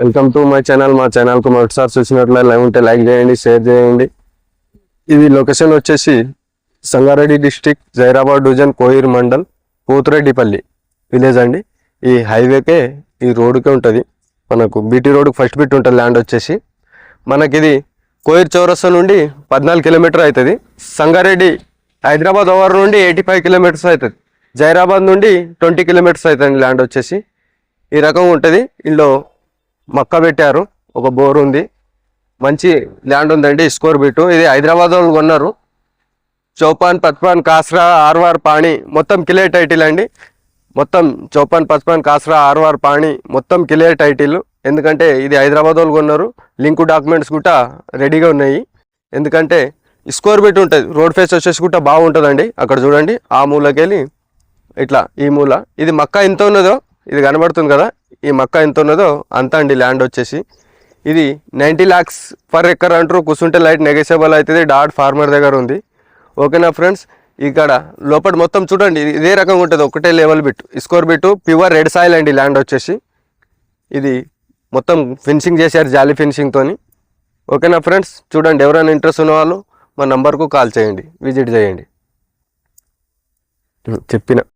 Welcome to my channel మా ఛానల్కు మొదటిసారి చూసినట్లయితే ఉంటే లైక్ చేయండి షేర్ చేయండి. ఇది లొకేషన్ వచ్చేసి Sangareddy district Zaheerabad division Kohir mandal Pothireddypalli village అండి. ఈ హైవేకే ఈ రోడ్డుకే ఉంటుంది. మనకు బీటీ రోడ్కి ఫస్ట్ బిట్ ఉంటుంది ల్యాండ్ వచ్చేసి. మనకి ఇది కోయిర్ చౌరస్తా నుండి పద్నాలుగు కిలోమీటర్ అవుతుంది సంగారెడ్డి హైదరాబాద్ ఓవర్ నుండి ఎయిటీ ఫైవ్ కిలోమీటర్స్ అవుతుంది జైరాబాద్ నుండి ట్వంటీ కిలోమీటర్స్ అవుతుంది ల్యాండ్ వచ్చేసి. ఈ రకంగా ఉంటుంది. ఇందులో మక్క పెట్టారు. ఒక బోర్ ఉంది. మంచి ల్యాండ్ ఉందండి స్కోర్ బిట్. ఇది హైదరాబాద్ వాళ్ళు కొన్నారు. చౌపాన్ పచ్పాన్ కాస్రా ఆర్వార్ పాణి మొత్తం కిలే టైటిల్ అండి. మొత్తం చౌపాన్ పచ్పాన్ కాస్రా ఆర్వార్ పాణి మొత్తం కిలే టైటిల్. ఎందుకంటే ఇది హైదరాబాద్ వాళ్ళు కొన్నారు. లింకు డాక్యుమెంట్స్ కూడా రెడీగా ఉన్నాయి. ఎందుకంటే స్కోర్ బిట్ ఉంటుంది. రోడ్ ఫేస్ వచ్చేసి కూడా బాగుంటుందండి. అక్కడ చూడండి. ఆ మూలకెళ్ళి ఇట్లా ఈ మూల. ఇది మక్క ఎంత ఉన్నదో ఇది కనబడుతుంది కదా. ఈ మక్క ఎంత ఉన్నదో అంత అండి ల్యాండ్ వచ్చేసి. ఇది నైంటీ ల్యాక్స్ పర్ ఎకర్ అంటారు కూర్చుంటే లైట్ నెగోషియబుల్ అవుతుంది. డాట్ ఫార్మర్ దగ్గర ఉంది. ఓకేనా ఫ్రెండ్స్ ఇక్కడ లోపల మొత్తం చూడండి ఇదే రకంగా ఉంటుంది. ఒకటే level bit score bit pure red soil అండి ల్యాండ్ వచ్చేసి. ఇది మొత్తం ఫినిషింగ్ చేశారు జాలీ ఫినిషింగ్తోని ఓకేనా ఫ్రెండ్స్ చూడండి ఎవరైనా ఇంట్రెస్ట్ ఉన్న వాళ్ళు మా నంబర్కు కాల్ చేయండి విజిట్ చేయండి. చెప్పిన